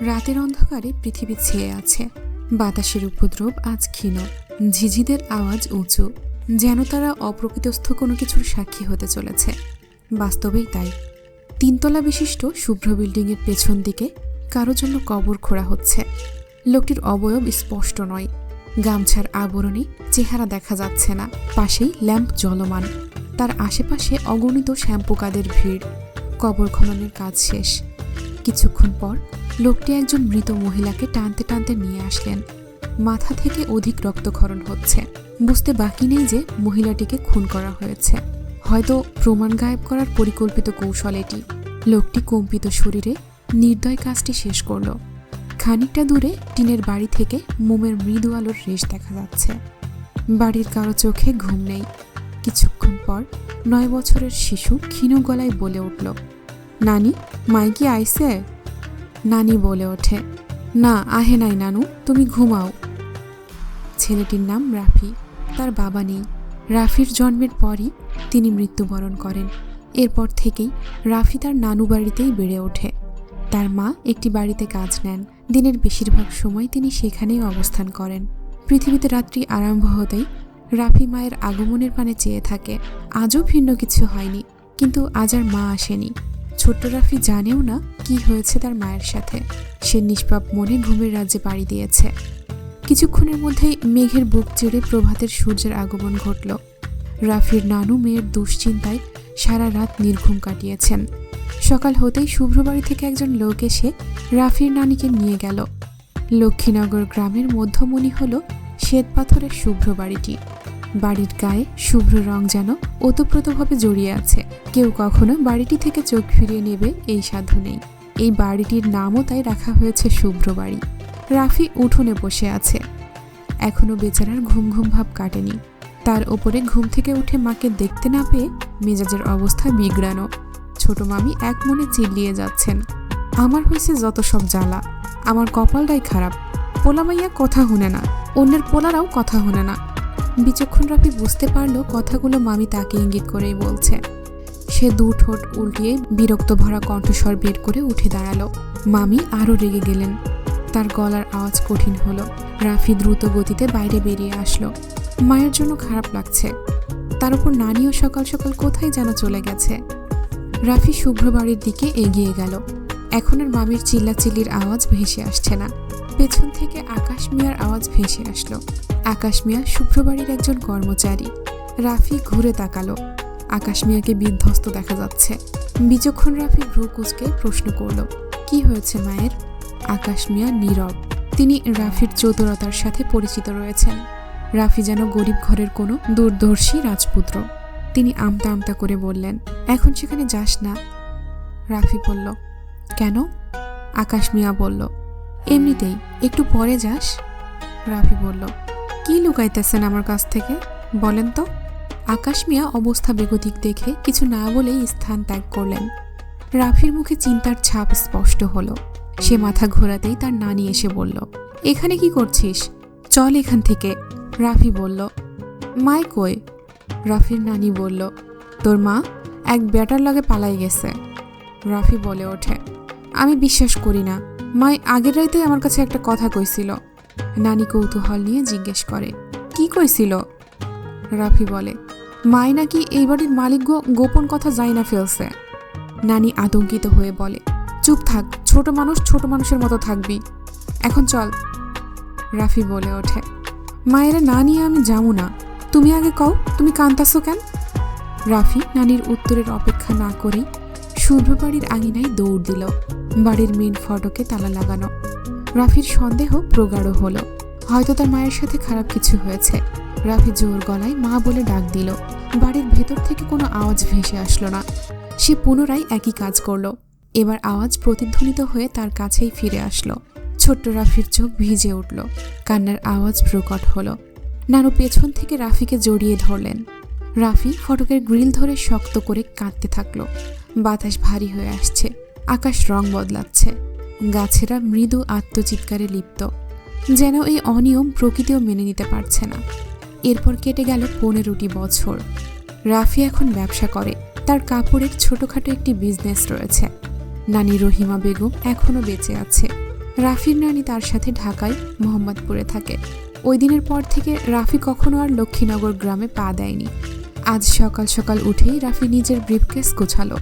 রাতের অন্ধকারে পৃথিবী ছেয়ে আছে। বাতাসের উপদ্রব আজ ক্ষীণ। ঝিঝিদের আওয়াজ উঁচু। যেন তারা অপ্রকৃতস্থ কোনো কিছুর সাক্ষী হতে চলেছে। বাস্তবেই তাই। তিনতলা বিশিষ্ট শুভ্র বিল্ডিংয়ের পেছন দিকে কারও জন্য কবর খোঁড়া হচ্ছে। লোকটির অবয়ব স্পষ্ট নয়। গামছার আবরণে চেহারা দেখা যাচ্ছে না। পাশেই ল্যাম্প জলমান তার আশেপাশে অগণিত শ্যাম্পু কাদের ভিড়। কবর খননের কাজ শেষ। কিছুক্ষণ পর লোকটি একজন মৃত মহিলাকে টানতে টানতে নিয়ে আসলেন। মাথা থেকে অধিক রক্তক্ষরণ হচ্ছে। বুঝতে বাকি নেই যে মহিলাটিকে খুন করা হয়েছে। হয়তো প্রমাণ গায়েব করার পরিকল্পিত কৌশল এটি। লোকটি কম্পিত শরীরে নির্দয় কাজটি শেষ করল। খানিকটা দূরে টিনের বাড়ি থেকে মোমের মৃদু আলোর রেশ দেখা যাচ্ছে। বাড়ির কারও চোখে ঘুম নেই। কিছুক্ষণ পর নয় বছরের শিশু ক্ষীণ গলায় বলে উঠল, নানি, মাইকি আইসে? নানি বলে ওঠে, না, আহে নাই নানু, তুমি ঘুমাও। ছেলেটির নাম রাফি, তার বাবা নেই। রাফির জন্মের পরই তিনি মৃত্যুবরণ করেন। এরপর থেকেই রাফি তার নানু বাড়িতেই বেড়ে ওঠে। তার মা একটি বাড়িতে কাজ নেন। দিনের বেশিরভাগ সময় তিনি সেখানেই অবস্থান করেন। পৃথিবীতে রাত্রি আরম্ভ হতেই রাফি মায়ের আগমনের পানে চেয়ে থাকে। আজও ভিন্ন কিছু হয়নি, কিন্তু আজ আর মা আসেনি। ছোট্ট রাফি জানেও না কি হয়েছে তার মায়ের সাথে। সে নিষ্পাপ মনে ঘুমের রাজ্যে পাড়ি দিয়েছে। কিছুক্ষণের মধ্যেই মেঘের বুক চিরে প্রভাতের সূর্যের আগমন ঘটল। রাফির নানু মেয়ের দুশ্চিন্তায় সারা রাত নির্ঘুম কাটিয়েছেন। সকাল হতেই শুভ্রবাড়ি থেকে একজন লোক এসে রাফির নানিকে নিয়ে গেল। লক্ষ্মীনগর গ্রামের মধ্যমণি হল শ্বেতপাথরের শুভ্র বাড়িটি। বাড়ির গায়ে শুভ্র রং যেন ওতপ্রোতভাবে জড়িয়ে আছে। কেউ কখনো বাড়িটি থেকে চোখ ফিরিয়ে নেবে এই সাধ্য নেই। এই বাড়িটির নামও তাই রাখা হয়েছে শুভ্র বাড়ি। রাফি উঠোনে বসে আছে। এখনও বেচারার ঘুম ঘুম ভাব কাটেনি। তার ওপরে ঘুম থেকে উঠে মাকে দেখতে না পেয়ে মেজাজের অবস্থা বিগড়ানো ছোট মামি এক মনে চিল্লিয়ে যাচ্ছেন। আমার হয়েছে যত সব জ্বালা। আমার কপালটাই খারাপ। পোলা মাইয়া কথা শুনে না। অন্যের পোলারাও কথা শুনে না। বিচক্ষণ রাফি বুঝতে পারল কথাগুলো মামি তাকে ইঙ্গিত করেই বলছে। সে দু ঠোঁট উল্টিয়ে বিরক্ত ভরা কণ্ঠস্বর বের করে উঠে দাঁড়াল। মামি আরও রেগে গেলেন। তার গলার আওয়াজ কঠিন হলো। রাফি দ্রুত গতিতে বাইরে বেরিয়ে আসলো। মায়ের জন্য খারাপ লাগছে। তার উপর নানিও সকাল সকাল কোথায় যেন চলে গেছে। রাফি শুভ্র বাড়ির দিকে এগিয়ে গেল। এখন আর মামির চিল্লাচিল্লির আওয়াজ ভেসে আসছে না। পেছন থেকে আকাশ মিয়ার আওয়াজ ভেসে আসলো। আকাশ মিয়া শুভ্রবাড়ির একজন কর্মচারী। রাফি ঘুরে তাকালো। আকাশ মিয়াকে বিধ্বস্ত দেখা যাচ্ছে। বিচক্ষণ রাফি ভ্রু কুচকে প্রশ্ন করল, কি হয়েছে মায়ের? আকাশ মিয়া নীরব। তিনি রাফির চতুরতার সাথে পরিচিত রয়েছেন। রাফি যেন গরিব ঘরের কোনো দূরদর্শী রাজপুত্র। তিনি আমতা আমতা করে বললেন, এখন সেখানে যাস না। রাফি বলল, কেন? আকাশ মিয়া বলল, এমনিতেই, একটু পরে যাস। রাফি বলল কি লুকাইতেছেন আমার কাছ থেকে? বলেন তো। আকাশ মিয়া অবস্থা বেগতিক দেখে কিছু না বলেই স্থান ত্যাগ করলেন। রাফির মুখে চিন্তার ছাপ স্পষ্ট হলো। সে মাথা ঘোরাতেই তার নানি এসে বলল, এখানে কি করছিস? চল এখান থেকে। রাফি বলল, মায় কই? রাফির নানি বলল, তোর মা এক ব্যাটার লগে পালাই গেছে। রাফি বলে ওঠে, আমি বিশ্বাস করি না। মাই আগের রাইতেই আমার কাছে একটা কথা কইছিল। নানি কৌতূহল নিয়ে জিজ্ঞেস করে, কি কইছিল? রাফি বলে, মাই নাকি এই বাড়ির মালিক গোপন কথা যাই না ফেলছে। নানি আতঙ্কিত হয়ে বলে, চুপ থাক, ছোট মানুষ ছোট মানুষের মতো থাকবি। এখন চল। রাফি বলে ওঠে, মায়েরা না নিয়ে আমি যাব না। তুমি আগে কও, তুমি কান্তাছো কেন? রাফি নানির উত্তরের অপেক্ষা না করেই শুভ্র বাড়ির আঙিনায় দৌড় দিল। বাড়ির মেন ফটকে তালা লাগানো রাফির সন্দেহ প্রগাঢ় হলো। হয়তো তার মায়ের সাথে খারাপ কিছু হয়েছে। রাফি জোর গলায় মা বলে ডাক দিল। বাড়ির ভেতর থেকে কোনো আওয়াজ ভেসে আসলো না। সে পুনরায় একই কাজ করল। এবার আওয়াজ প্রতিধ্বনিত হয়ে তার কাছেই ফিরে আসলো। ছোট্ট রাফির চোখ ভিজে উঠল। কান্নার আওয়াজ প্রকট হলো। নানু পেছন থেকে রাফিকে জড়িয়ে ধরলেন। রাফি ফটকের গ্রিল ধরে শক্ত করে কাঁদতে থাকল। বাতাস ভারী হয়ে আসছে। আকাশ রং বদলাচ্ছে। গাছেরা মৃদু আত্মচিৎকারে লিপ্ত, যেন এই অনিয়ম প্রকৃতিও মেনে নিতে পারছে না। এরপর কেটে গেল পনেরোটি বছর। রাফি এখন ব্যবসা করে, তার কাপড়ের ছোটখাটো একটি বিজনেস রয়েছে। নানি রহিমা বেগম এখনও বেঁচে আছে। রাফির নানি তার সাথে ঢাকায়, মোহাম্মদপুরে থাকে। ওই দিনের পর থেকে রাফি কখনো আর লক্ষ্মীনগর গ্রামে পা দেয়নি। আজ সকাল সকাল উঠেই রাফি নিজের ব্রিফকেস গোছালো।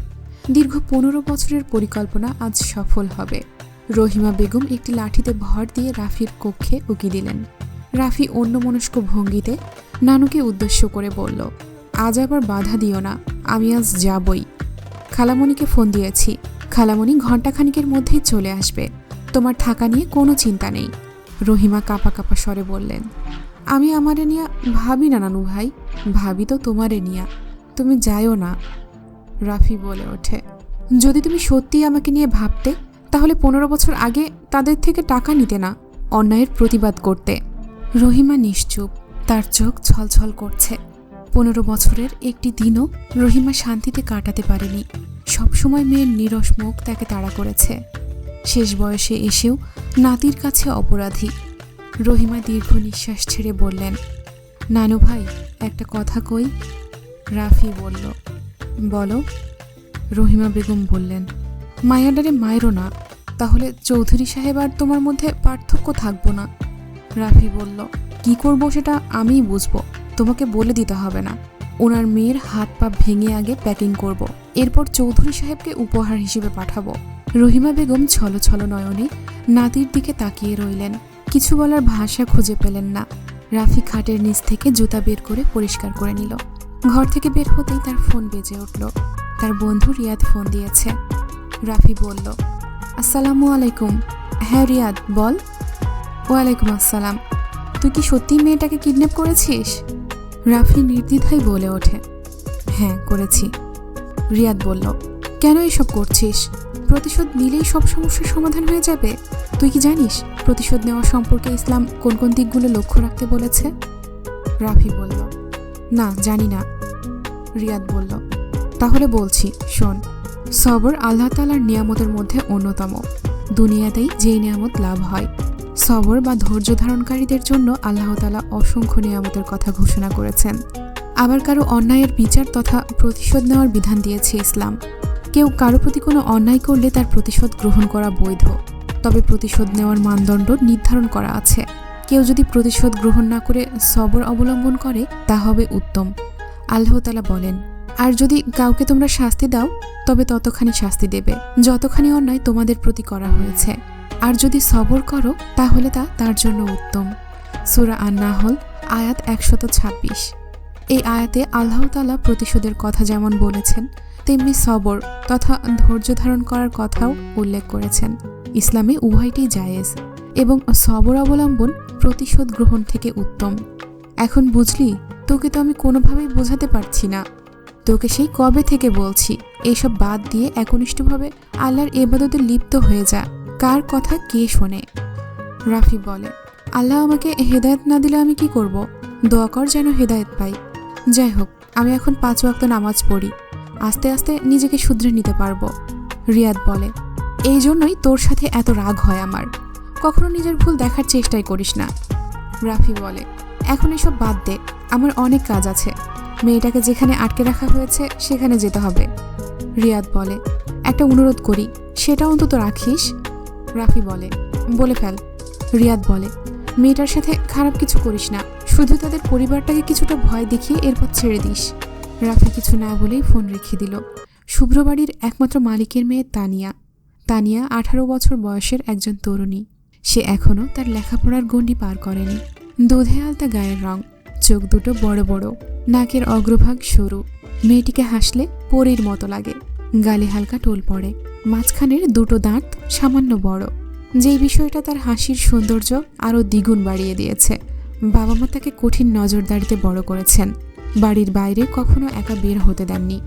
দীর্ঘ পনেরো বছরের পরিকল্পনা আজ সফল হবে। রহিমা বেগম একটি লাঠিতে ভর দিয়ে রাফির কক্ষে উকি দিলেন। রাফি অন্যমনস্ক ভঙ্গিতে নানুকে উদ্দেশ্য করে বলল, আজ আবার বাধা দিও না, আমি আজ যাবই। খালামণিকে ফোন দিয়েছি। খালামণি ঘণ্টাখানিকের মধ্যেই চলে আসবে। তোমার থাকা নিয়ে কোনো চিন্তা নেই। রহিমা কাপা কাপা স্বরে বললেন, আমি আমারে নিয়া ভাবি না নানু ভাই, ভাবি তো তোমারে নিয়া। তুমি যাইও না। রাফি বলে ওঠে, যদি তুমি সত্যিই আমাকে নিয়ে ভাবতে তাহলে পনেরো বছর আগে তাদের থেকে টাকা নিতে না অন্যায়ের প্রতিবাদ করতে। রহিমা নিশ্চুপ, তার চোখ ছলছল করছে। পনেরো বছরের একটি দিনও রহিমা শান্তিতে কাটাতে পারেনি। সবসময় মেয়ের নিরস মুখ তাকে তাড়া করেছে। শেষ বয়সে এসেও নাতির কাছে অপরাধী। রহিমা দীর্ঘ নিঃশ্বাস ছেড়ে বললেন, নানু ভাই, একটা কথা কই? রাফি বলল, বলো। রহিমা বেগম বললেন মায়াডারে মায়েরও না, তাহলে চৌধুরী সাহেব আর তোমার মধ্যে পার্থক্য থাকব না। রাফি বলল, কি করব সেটা আমিই বুঝব, তোমাকে বলে দিতে হবে না। ওনার মেয়ের হাত পা ভেঙে আগে প্যাকিং করব। এরপর চৌধুরী সাহেবকে উপহার হিসেবে পাঠাবো। রহিমা বেগম ছলো ছলো নয়নে নাতির দিকে তাকিয়ে রইলেন। কিছু বলার ভাষা খুঁজে পেলেন না। রাফি খাটের নিচ থেকে জুতা বের করে পরিষ্কার করে নিল। ঘর থেকে বের হতেই তার ফোন বেজে উঠল। তার বন্ধু রিয়াদ ফোন দিয়েছে। রাফি বলল, আসসালামু আলাইকুম। হ্যাঁ রিয়াদ, বল। ওয়ালাইকুম আসসালাম। তুই কি সত্যিই মেয়েটাকে কিডন্যাপ করেছিস? রাফি নির্দ্বিধায় বলে ওঠে হ্যাঁ করেছি। রিয়াদ বলল, কেন এসব করছিস? প্রতিশোধ নিলেই সব সমস্যার সমাধান হয়ে যাবে। তুই কি জানিস প্রতিশোধ নেওয়া সম্পর্কে ইসলাম কোন কোন দিকগুলো লক্ষ্য রাখতে বলেছে? রাফি বলল, না, জানি না। রিয়াদ বলল, তাহলে বলছি, শোন। সবর আল্লাহ তালার নিয়ামতের মধ্যে অন্যতম। দুনিয়াতেই যেই নিয়ামত লাভ হয়। সবর বা ধৈর্য ধারণকারীদের জন্য আল্লাহ তালা অসংখ্য নিয়ামতের কথা ঘোষণা করেছেন। আবার কারও অন্যায়ের বিচার তথা প্রতিশোধ নেওয়ার বিধান দিয়েছে ইসলাম। কেউ কারও প্রতি কোনো অন্যায় করলে তার প্রতিশোধ গ্রহণ করা বৈধ। তবে প্রতিশোধ নেওয়ার মানদণ্ড নির্ধারণ করা আছে। কেউ যদি প্রতিশোধ গ্রহণ না করে সবর অবলম্বন করে, তা হবে উত্তম। আল্লাহতালা বলেন, আর যদি কাউকে তোমরা শাস্তি দাও তবে ততখানি শাস্তি দেবে, যতখানি অন্যায় তোমাদের প্রতি করা হয়েছে। আর যদি সবর করো, তাহলে তা তার জন্য উত্তম। সুরা আন্নাহল, আয়াত একশত ছাব্বিশ। এই আয়াতে আল্লাহ তালা প্রতিশোধের কথা যেমন বলেছেন, তেমনি সবর তথা ধৈর্য ধারণ করার কথাও উল্লেখ করেছেন। ইসলামে উভয়টি জায়েজ এবং সবর অবলম্বন প্রতিশোধ গ্রহণ থেকে উত্তম। এখন বুঝলি, তোকে তো আমি কোনোভাবেই বোঝাতে পারছি না। তোকে সেই কবে থেকে বলছি? এইসব বাদ দিয়ে একনিষ্ঠভাবে আল্লাহর এবাদতে লিপ্ত হয়ে যা। কার কথা কে শোনে? রাফি বলে, আল্লাহ আমাকে হেদায়ত না দিলে আমি কি করব? দোয়া কর যেন হেদায়েত পাই। যাই হোক, আমি এখন পাঁচ ওয়াক্ত নামাজ পড়ি। আস্তে আস্তে নিজেকে শুধরে নিতে পারব। রিয়াদ বলে, এই জন্যই তোর সাথে এত রাগ হয় আমার। কখনো নিজের ভুল দেখার চেষ্টাই করিস না। রাফি বলে, এখন এসব বাদ দে, আমার অনেক কাজ আছে। মেয়েটাকে যেখানে আটকে রাখা হয়েছে, সেখানে যেতে হবে। রিয়াদ বলে, একটা অনুরোধ করি, সেটা অন্তত রাখিস? রাফি বলে বলে ফেল। রিয়াদ বলে, মেয়েটার সাথে খারাপ কিছু করিস না, শুধু তাদের পরিবারটাকে কিছুটা ভয় দেখিয়ে এরপর ছেড়ে দিস। রাফি কিছু না বলেই ফোন রেখে দিল। শুভ্রবাড়ির একমাত্র মালিকের মেয়ে তানিয়া। তানিয়া আঠারো বছর বয়সের একজন তরুণী। সে এখনও তার লেখাপড়ার গণ্ডি পার করেনি। দুধে আলতা গায়ের রং। চোখ দুটো বড় বড়, নাকের অগ্রভাগ সরু। মেয়েটিকে হাসলে পরীর মতো লাগে। গালে হালকা টোল পড়ে। মাঝখানের দুটো দাঁত সামান্য বড়। যেই বিষয়টা তার হাসির সৌন্দর্য আরও দ্বিগুণ বাড়িয়ে দিয়েছে। বাবা মা তাকে কঠিন নজরদারিতে বড় করেছেন। বাড়ির বাইরে কখনো একা বের হতে দেননি।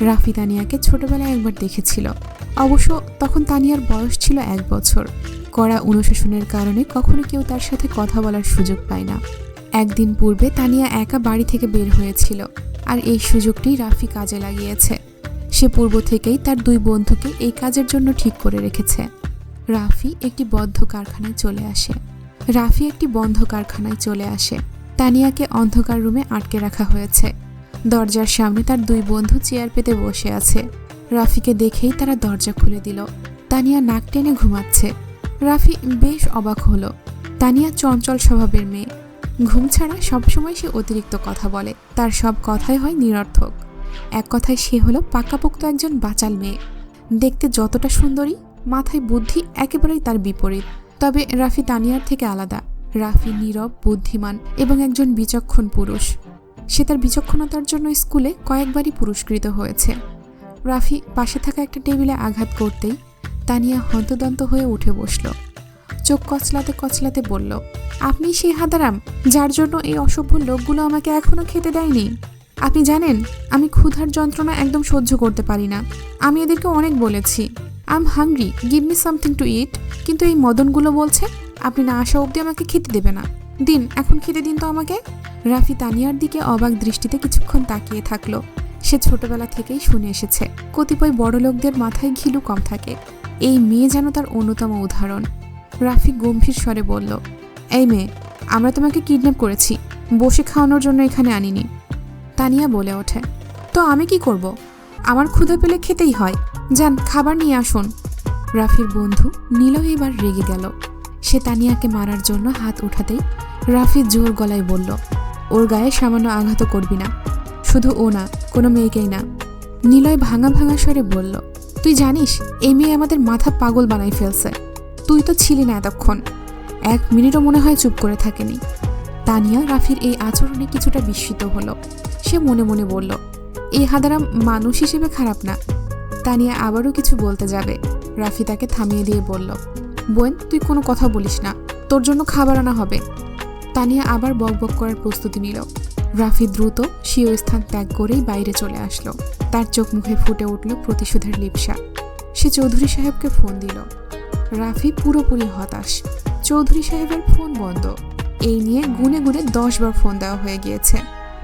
রাফি তানিয়াকে ছোটবেলায় একবার দেখেছিল। অবশ্য তখন তানিয়ার বয়স ছিল এক বছর। কড়া অনুশাসনের কারণে কখনো কেউ তার সাথে কথা বলার সুযোগ পায় না। একদিন পূর্বে তানিয়া একা বাড়ি থেকে বের হয়েছিল, আর এই সুযোগটি রাফি কাজে লাগিয়েছে। সে পূর্ব থেকেই তার দুই বন্ধুকে এই কাজের জন্য ঠিক করে রেখেছে। রাফি একটি বদ্ধ কারখানায় চলে আসে। রাফি একটি বন্ধ কারখানায় চলে আসে। তানিয়াকে অন্ধকার রুমে আটকে রাখা হয়েছে। দরজার সামনে তার দুই বন্ধু চেয়ার পেতে বসে আছে। রাফিকে দেখেই তারা দরজা খুলে দিল। তানিয়া নাক টেনে ঘুমাচ্ছে। রাফি বেশ অবাক হলো। তানিয়া চঞ্চল স্বভাবের মেয়ে। ঘুম ছাড়া সবসময় সে অতিরিক্ত কথা বলে। তার সব কথাই হয় নিরর্থক। এক কথায় সে হলো পাকাপোক্ত একজন বাচাল মেয়ে। দেখতে যতটা সুন্দরী, মাথায় বুদ্ধি একেবারেই তার বিপরীত। তবে রাফি তানিয়ার থেকে আলাদা। রাফি নীরব, বুদ্ধিমান এবং একজন বিচক্ষণ পুরুষ। সে তার বিচক্ষণতার জন্য স্কুলে কয়েকবারই পুরস্কৃত হয়েছে। রাফি পাশে থাকা একটা টেবিলে আঘাত করতেই তানিয়া হন্তদন্ত হয়ে উঠে বসল। চোখ কচলাতে কচলাতে বলল, আপনি সেই হাদারাম, যার জন্য এই অসভ্য লোকগুলো আমাকে এখনও খেতে দেয়নি। আপনি জানেন, আমি ক্ষুধার যন্ত্রণা একদম সহ্য করতে পারি না। আমি এদেরকে অনেক বলেছি। I am hungry, give me something to eat. কিন্তু এই মদনগুলো বলছে, আপনি না আসা অবধি আমাকে খেতে দেবে না। দিন, এখন খেতে দিন তো আমাকে। রাফি তানিয়ার দিকে অবাক দৃষ্টিতে কিছুক্ষণ তাকিয়ে থাকল। সে ছোটবেলা থেকেই শুনে এসেছে, কতিপয় বড় লোকদের মাথায় ঘিলু কম থাকে। এই মেয়ে যেন তার অন্যতম উদাহরণ। রাফি গম্ভীর স্বরে বলল, এই মেয়ে, আমরা তোমাকে কিডন্যাপ করেছি। বসে খাওয়ানোর জন্য এখানে আনিনি। তানিয়া বলে ওঠে, তো আমি কি করব? আমার ক্ষুধা পেলে খেতেই হয়। যান, খাবার নিয়ে আসুন। রাফির বন্ধু নীল এবার রেগে গেল। সে তানিয়াকে মারার জন্য হাত উঠাতেই রাফি জোর গলায় বলল, ওর গায়ে সামান্য আঘাত করবি না। শুধু ও না, কোনো মেয়েকেই না। নিলয় ভাঙা ভাঙা স্বরে বলল, তুই জানিস, এই মেয়ে আমাদের মাথা পাগল বানাই ফেলছে। তুই তো ছিলি না এতক্ষণ। এক মিনিটও মনে হয় চুপ করে থাকেনি। তানিয়া রাফির এই আচরণে কিছুটা বিস্মিত হলো। সে মনে মনে বলল এই হাদারাম মানুষ হিসেবে খারাপ না। তানিয়া আবারও কিছু বলতে যাবে। রাফি তাকে থামিয়ে দিয়ে বলল, বোন, তুই কোনো কথা বলিস না। তোর জন্য খাবার আনা হবে। তানিয়া আবার বকবক করার প্রস্তুতি নিল। রাফি দ্রুত স্বীয় স্থান ত্যাগ করেই বাইরে চলে আসলো। তার চোখ মুখে ফুটে উঠল প্রতিশোধের লিপসা। সে চৌধুরী সাহেবকে ফোন দিল। রাফি পুরোপুরি হতাশ। চৌধুরী সাহেবের ফোন বন্ধ। এই নিয়ে গুনে গুনে দশবার ফোন দেওয়া হয়ে গিয়েছে।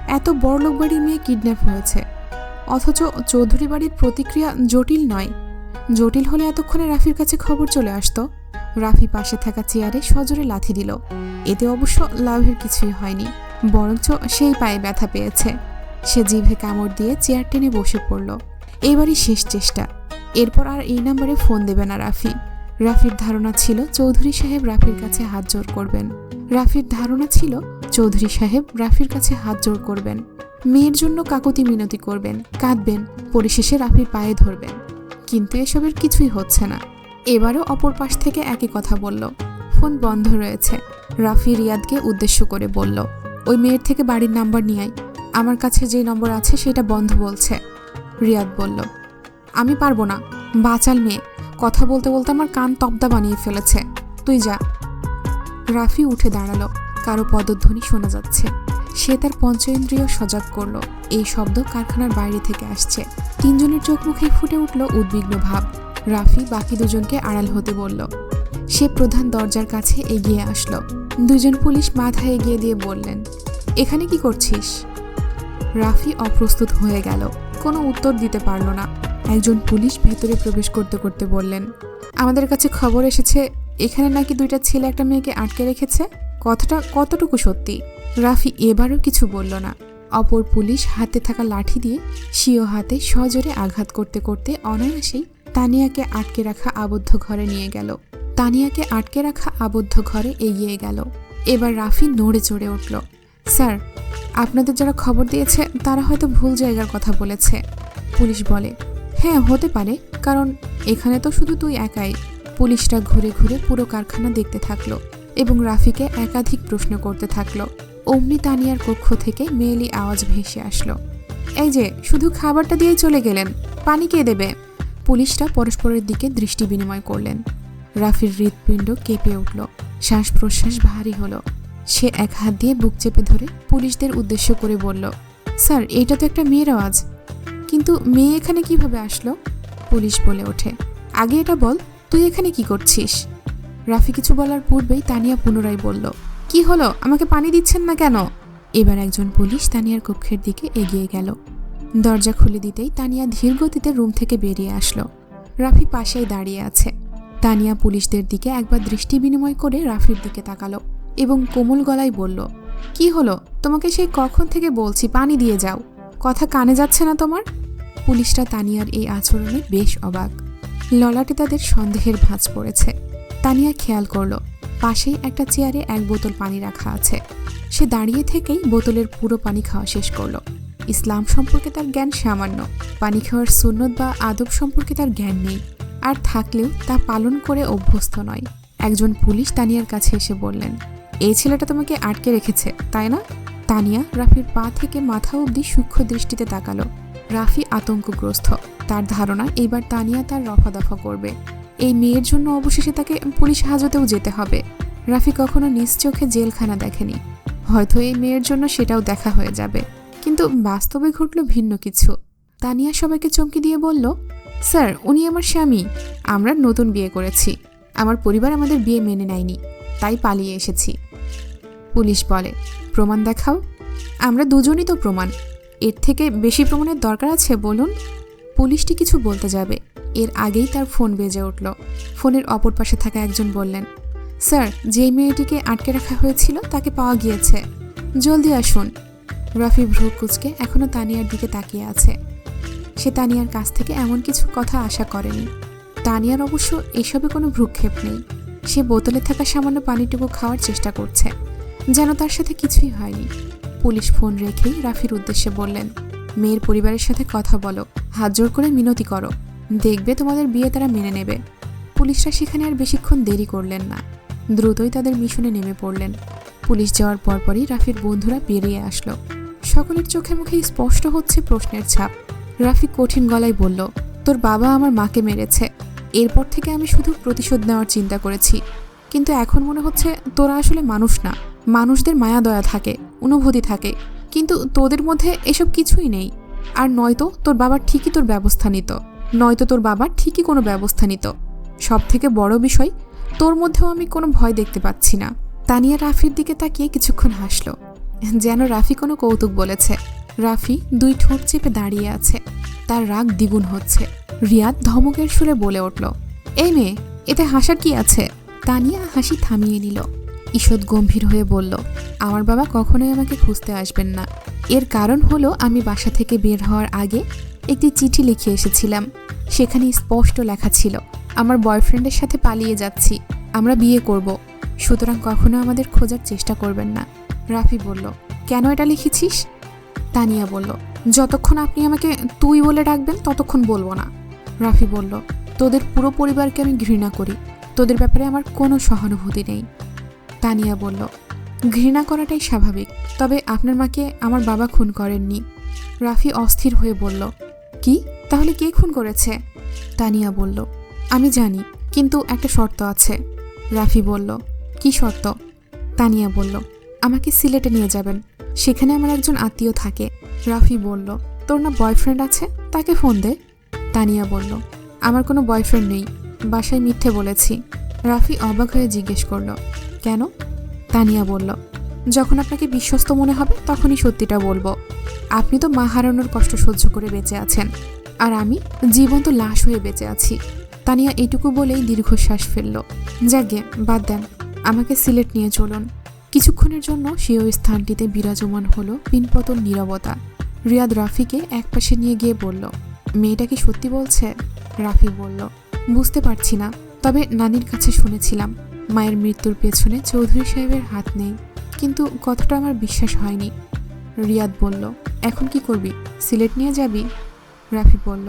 এত বড়লোক বাড়ির মেয়ে কিডন্যাপ হয়েছে। অথচ চৌধুরী বাড়ির প্রতিক্রিয়া জটিল নয়। জটিল হলে এতক্ষণে রাফির কাছে খবর চলে আসতো। রাফি পাশে থাকা চেয়ারে সজোরে লাথি দিল। এতে অবশ্য লাভের কিছুই হয়নি। বরঞ্চ সেই পায়ে ব্যথা পেয়েছে। সে জিভে কামড় দিয়ে চেয়ার টেনে বসে পড়ল। এবারই শেষ চেষ্টা। এরপর আর এই নাম্বারে ফোন দেবে না রাফি। রাফির ধারণা ছিল চৌধুরী সাহেব রাফির কাছে হাত জোর করবেন। রাফির ধারণা ছিল চৌধুরী সাহেব রাফির কাছে হাত জোর করবেন। মেয়ের জন্য কাকতি মিনতি করবেন, কাঁদবেন, পরিশেষে রাফির পায়ে ধরবেন। কিন্তু এসবের কিছুই হচ্ছে না। এবারও অপর পাশ থেকে একই কথা বলল। ফোন বন্ধ রয়েছে। রাফি রিয়াদকে উদ্দেশ্য করে বলল, ওই মেয়ের থেকে বাড়ির নাম্বার নিয়ে আয়। আমার কাছে যে নম্বর আছে সেটা বন্ধ বলছে। রিয়াদ বলল, আমি পারব না। বাচাল মেয়ে। কথা বলতে বলতে আমার কান তবদা বানিয়ে ফেলেছে। তুই যা। রাফি উঠে দাঁড়াল। কারও পদধ্বনি শোনা যাচ্ছে। সে তার পঞ্চেন্দ্রিয় সজাগ করল। এই শব্দ কারখানার বাইরে থেকে আসছে। তিনজনের চোখ মুখে ফুটে উঠল উদ্বিগ্ন ভাব। রাফি বাকি দুজনকে আড়াল হতে বলল। সে প্রধান দরজার কাছে এগিয়ে আসলো। দুজন পুলিশ মাথা এগিয়ে দিয়ে বললেন, এখানে কি করছিস? রাফি অপ্রস্তুত হয়ে গেল। কোনো উত্তর দিতে পারল না। একজন পুলিশ ভেতরে প্রবেশ করতে করতে বললেন, আমাদের কাছে খবর এসেছে, এখানে নাকি দুইটা ছেলে একটা মেয়েকে আটকে রেখেছে। কথাটা কতটুকু সত্যি? রাফি এবারও কিছু বলল না। অপর পুলিশ হাতে থাকা লাঠি দিয়ে স্বীয় হাতে সজোরে আঘাত করতে করতে অনায়াসেই তানিয়াকে আটকে রাখা আবদ্ধ ঘরে নিয়ে গেল। তানিয়াকে আটকে রাখা আবদ্ধ ঘরে এগিয়ে গেল। এবার রাফি নড়ে চড়ে উঠল, স্যার, আপনাদের যারা খবর দিয়েছে, তারা হয়তো ভুল জায়গার কথা বলেছে। পুলিশ বলে হ্যাঁ হতে পারে। কারণ এখানে তো শুধু তুই একাই। পুলিশরা ঘুরে ঘুরে পুরো কারখানা দেখতে থাকল এবং রাফিকে একাধিক প্রশ্ন করতে থাকল। অমনি তানিয়ার কক্ষ থেকে মেয়েলি আওয়াজ ভেসে আসলো। এই যে, শুধু খাবারটা দিয়ে চলে গেলেন। পানি কে দেবে? পুলিশরা পরস্পরের দিকে দৃষ্টি বিনিময় করলেন। রাফির হৃৎপিণ্ড কেঁপে উঠল। শ্বাস প্রশ্বাস ভারী হলো। সে এক হাত দিয়ে বুক চেপে ধরে পুলিশদের উদ্দেশ্য করে বলল, স্যার, এটা তো একটা মেয়ের আওয়াজ। কিন্তু মেয়ে এখানে কীভাবে আসলো? পুলিশ বলে ওঠে। আগে এটা বল, তুই এখানে কি করছিস? রাফি কিছু বলার পূর্বেই তানিয়া পুনরায় বলল, কি হলো? আমাকে পানি দিচ্ছেন না কেন? এবার একজন পুলিশ তানিয়ার কক্ষের দিকে এগিয়ে গেল। দরজা খুলে দিতেই তানিয়া ধীর গতিতে রুম থেকে বেরিয়ে আসলো। রাফি পাশেই দাঁড়িয়ে আছে। তানিয়া পুলিশদের দিকে একবার দৃষ্টি বিনিময় করে রাফির দিকে তাকালো এবং কোমল গলায় বলল, কি হলো? তোমাকে সেই কখন থেকে বলছি, পানি দিয়ে যাও। কথা কানে যাচ্ছে না তোমার? পুলিশরা তানিয়ার এই আচরণে বেশ অবাক। ললাটে তাদের সন্দেহের ভাঁজ পড়েছে। তানিয়া খেয়াল করল, পাশেই একটা চেয়ারে এক বোতল পানি রাখা আছে। সে দাঁড়িয়ে থেকেই বোতলের পুরো পানি খাওয়া শেষ করল। ইসলাম সম্পর্কে তার জ্ঞান সামান্য। পানি খাওয়ার সুন্নত বা আদব সম্পর্কে তার জ্ঞান নেই। আর থাকলেও তা পালন করে অভ্যস্ত নয়। একজন পুলিশ তানিয়ার কাছে এসে বললেন, এই ছেলেটা তোমাকে আটকে রেখেছে, তাই না? তানিয়া রাফির পা থেকে মাথা অবধি সূক্ষ্ম দৃষ্টিতে তাকালো। রাফি আতঙ্কগ্রস্ত। তার ধারণা এইবার তানিয়া তার রফাদফা করবে। এই মেয়ের জন্য অবশেষে তাকে পুলিশ হাজতেও যেতে হবে। রাফি কখনো নিজ চোখে জেলখানা দেখেনি। হয়তো এই মেয়ের জন্য সেটাও দেখা হয়ে যাবে। কিন্তু বাস্তবে ঘটল ভিন্ন কিছু। তানিয়া সবাইকে চমকে দিয়ে বলল, স্যার, উনি আমার স্বামী। আমরা নতুন বিয়ে করেছি। আমার পরিবার আমাদের বিয়ে মেনে নেয়নি। তাই পালিয়ে এসেছি। পুলিশ বলে, প্রমাণ দেখাও। আমরা দুজনই তো প্রমাণ। এর থেকে বেশি প্রমাণের দরকার আছে বলুন? পুলিশটি কিছু বলতে যাবে। এর আগেই তার ফোন বেজে উঠল। ফোনের অপর পাশে থাকা একজন বললেন, স্যার যে মেয়েটিকে আটকে রাখা হয়েছিল তাকে পাওয়া গিয়েছে। জলদি আসুন। রাফি ভ্রু কুচকে এখনও তানিয়ার দিকে তাকিয়ে আছে। সে তানিয়ার কাছ থেকে এমন কিছু কথা আশা করেনি। তানিয়ার অবশ্য এসবে কোনো ভ্রুক্ষেপ নেই। সে বোতলে থাকা সামান্য পানিটুকু খাওয়ার চেষ্টা করছে। যেন তার সাথে কিছুই হয়নি। পুলিশ ফোন রেখেই রাফির উদ্দেশ্যে বললেন, মেয়ের পরিবারের সাথে কথা বলো, হাত জোর করে মিনতি করো। দেখবে তোমাদের বিয়ে তারা মেনে নেবে। পুলিশরা সেখানে আর বেশিক্ষণ দেরি করলেন না। দ্রুতই তাদের মিশনে নেমে পড়লেন। পুলিশ যাওয়ার পরপরই রাফির বন্ধুরা বেরিয়ে আসলো। সকলের চোখে মুখে স্পষ্ট হচ্ছে প্রশ্নের ছাপ। রাফি কঠিন গলায় বলল, তোর বাবা আমার মাকে মেরেছে। এরপর থেকে আমি শুধু প্রতিশোধ নেওয়ার চিন্তা করেছি। কিন্তু এখন মনে হচ্ছে তোরা আসলে মানুষ না। মানুষদের মায়া দয়া থাকে, অনুভূতি থাকে, কিন্তু তোদের মধ্যে এসব কিছুই নেই। আর নয়তো তোর বাবা ঠিকই তোর ব্যবস্থা নিত। নয়তো তোর বাবা ঠিকই কোনো ব্যবস্থা নিত। সব থেকে বড় বিষয়, তোর মধ্যেও আমি কোনো ভয় দেখতে পাচ্ছি না। তানিয়া রাফির দিকে তাকিয়ে কিছুক্ষণ হাসলো। যেন রাফি কোনো কৌতুক বলেছে। রাফি দুই ঠোঁট চেপে দাঁড়িয়ে আছে। তার রাগ দ্বিগুণ হচ্ছে। রিয়াদ ধমকের সুরে বলে উঠল, এই মেয়ে, এতে হাসার কি আছে? তানিয়া হাসি থামিয়ে নিল। ঈষৎ গম্ভীর হয়ে বলল, আমার বাবা কখনোই আমাকে খুঁজতে আসবেন না। এর কারণ হলো আমি বাসা থেকে বের হওয়ার আগে একটি চিঠি লিখে এসেছিলাম। সেখানে স্পষ্ট লেখা ছিল, আমার বয়ফ্রেন্ডের সাথে পালিয়ে যাচ্ছি, আমরা বিয়ে করব। সুতরাং কখনো আমাদের খোঁজার চেষ্টা করবেন না। রাফি বলল, কেন এটা লিখেছিস? তানিয়া বলল, যতক্ষণ আপনি আমাকে তুই বলে ডাকবেন, ততক্ষণ বলব না। রাফি বলল, তোদের পুরো পরিবারকে আমি ঘৃণা করি। তোদের ব্যাপারে আমার কোনো সহানুভূতি নেই। তানিয়া বলল, ঘৃণা করাটাই স্বাভাবিক। তবে আপনার মাকে আমার বাবা খুন করেননি। রাফি অস্থির হয়ে বলল, কি? তাহলে কে খুন করেছে? তানিয়া বলল, আমি জানি, কিন্তু একটা শর্ত আছে। রাফি বলল, কি শর্ত? তানিয়া বলল, আমাকে সিলেটে নিয়ে যাবেন। সেখানে আমার একজন আত্মীয় থাকে। রাফি বলল, তোর না বয়ফ্রেন্ড আছে? তাকে ফোন দে। তানিয়া বলল, আমার কোনো বয়ফ্রেন্ড নেই। বাসায় মিথ্যে বলেছি। রাফি অবাক হয়ে জিজ্ঞেস করল কেন? তানিয়া বলল, যখন আপনাকে বিশ্বস্ত মনে হবে, তখনই সত্যিটা বলব। আপনি তো মা হারানোর কষ্ট সহ্য করে বেঁচে আছেন। আর আমি জীবন্ত লাশ হয়ে বেঁচে আছি। তানিয়া এটুকু বলেই দীর্ঘশ্বাস ফেলল। যাকে বাদ দেন। আমাকে সিলেট নিয়ে চলুন। কিছুক্ষণের জন্য সে ওই স্থানটিতে বিরাজমান হলো পিনপতন নীরবতা। রিয়াদ রাফিকে একপাশে নিয়ে গিয়ে বলল, মেয়েটা কি সত্যি বলছে? রাফি বলল, বুঝতে পারছি না। তবে নানির কাছে শুনেছিলাম। মায়ের মৃত্যুর পেছনে চৌধুরী সাহেবের হাত নেই। কিন্তু কথাটা আমার বিশ্বাস হয়নি। রিয়াদ বলল, এখন কি করবি? সিলেট নিয়ে যাবি? রাফি বলল,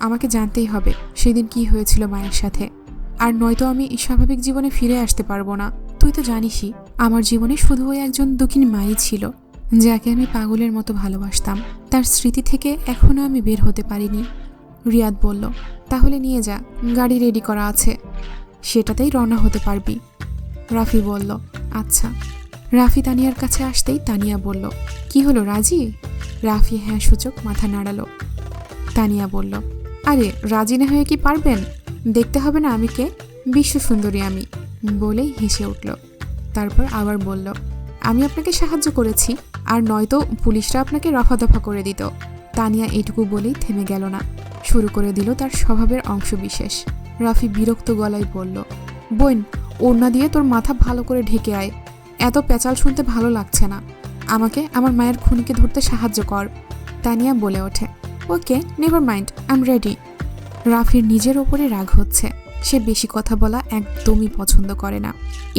আমাকে জানতেই হবে, সেদিন কি হয়েছিল মায়ের সাথে। আর নয়তো আমি স্বাভাবিক জীবনে ফিরে আসতে পারব না। তুই তো জানিসই, আমার জীবনে শুধু ওই একজন দক্ষিণ মাই ছিল, যাকে আমি পাগলের মতো ভালোবাসতাম। তার স্মৃতি থেকে এখনও আমি বের হতে পারিনি। রিয়াদ বলল, তাহলে নিয়ে যা, গাড়ি রেডি করা আছে। সেটাতেই রওনা হতে পারবি। রাফি বলল আচ্ছা। রাফি তানিয়ার কাছে আসতেই তানিয়া বলল, কি হলো রাজি? রাফি হ্যাঁ সূচক মাথা নাড়ালো। তানিয়া বলল, আরে, রাজি না হয়ে কি পারবেন? দেখতে হবে না আমি কে? বিশ্ব সুন্দরী আমি। বলেই হেসে উঠল। তারপর আবার বলল, আমি আপনাকে সাহায্য করেছি, আর নয়তো পুলিশরা আপনাকে রফাদফা করে দিত। তানিয়া এটুকু বলেই থেমে গেল না। শুরু করে দিল তার স্বভাবের অংশবিশেষ। রাফি বিরক্ত গলায় বলল, বোন, ওড়না দিয়ে তোর মাথা ভালো করে ঢেকে আয়। এত পেঁচাল শুনতে ভালো লাগছে না। আমাকে আমার মায়ের খুনিকে ধরতে সাহায্য কর। তানিয়া বলে ওঠে, okay never mind I am ready রাফির নিজের ওপরে রাগ হচ্ছে। সে বেশি কথা বলা একদমই পছন্দ করে না।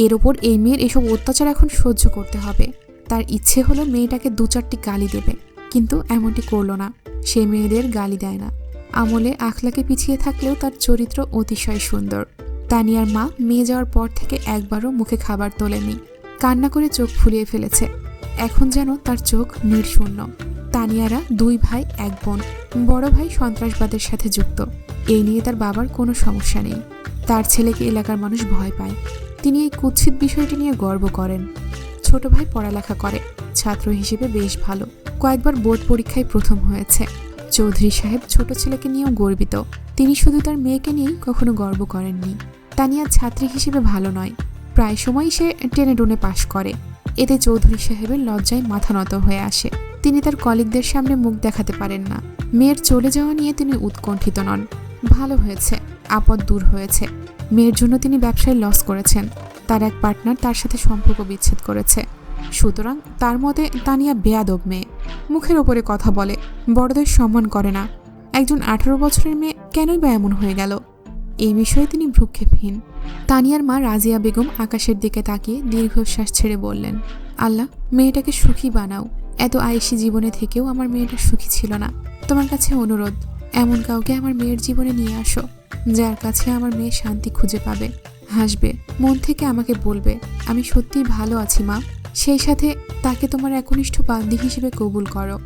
এর ওপর এই মেয়ের এসব অত্যাচার এখন সহ্য করতে হবে। তার ইচ্ছে হলো মেয়েটাকে দু চারটি গালি দেবে, কিন্তু এমনটি করল না। সে মেয়েদের গালি দেয় না। আমলে আখলাকে পিছিয়ে থাকলেও তার চরিত্র অতিশয় সুন্দর। তানিয়ার মা মেয়ে যাওয়ার পর থেকে একবারও মুখে খাবার তোলেনি। কান্না করে চোখ ফুলিয়ে ফেলেছে। এখন যেন তার চোখ নির্শূন্য। তানিয়ারা দুই ভাই, এক বোন। বড় ভাই সন্ত্রাসবাদের সাথে যুক্ত। এই নিয়ে তার বাবার কোনো সমস্যা নেই। তার ছেলেকে এলাকার মানুষ ভয় পায়। তিনি এই কুৎসিত বিষয়টি নিয়ে গর্ব করেন। ছোট ভাই পড়ালেখা করে। ছাত্র হিসেবে বেশ ভালো। কয়েকবার বোর্ড পরীক্ষায় প্রথম হয়েছে। চৌধুরী সাহেব ছোট ছেলেকে নিয়েও গর্বিত। তিনি শুধু তার মেয়েকে নিয়েই কখনো গর্ব করেননি। তানিয়া ছাত্রী হিসেবে ভালো নয়। প্রায় সময়ই সে টেনে ডুনে পাশ করে। এতে চৌধুরী সাহেবের লজ্জায় মাথা নত হয়ে আসে। তিনি তার কলিগদের সামনে মুখ দেখাতে পারেন না। মেয়ের চলে যাওয়া নিয়ে তিনি উৎকণ্ঠিত নন। ভালো হয়েছে, আপদ দূর হয়েছে। মেয়ের জন্য তিনি ব্যবসায় লস করেছেন। তার এক পার্টনার তার সাথে সম্পর্ক বিচ্ছেদ করেছে। সুতরাং তার মতে তানিয়া বেয়াদব মেয়ে। মুখের ওপরে কথা বলে, বড়দের সম্মান করে না। একজন আঠারো বছরের মেয়ে কেনই বা এমন হয়ে গেল? এই বিষয়ে তিনি ভ্রুক্ষেপহীন। তানিয়ার মা রাজিয়া বেগম আকাশের দিকে তাকিয়ে দীর্ঘশ্বাস ছেড়ে বললেন, আল্লাহ, মেয়েটাকে সুখী বানাও। এত আয়েসি জীবনে থেকেও আমার মেয়েটা সুখী ছিল না। তোমার কাছে অনুরোধ, এমন কাউকে আমার মেয়ের জীবনে নিয়ে আসো। যার কাছে আমার মেয়ে শান্তি খুঁজে পাবে, হাসবে, মন থেকে আমাকে বলবে, আমি সত্যিই ভালো আছি মা। সেই সাথে তাকে তোমার একনিষ্ঠ বান্দি হিসেবে কবুল করো।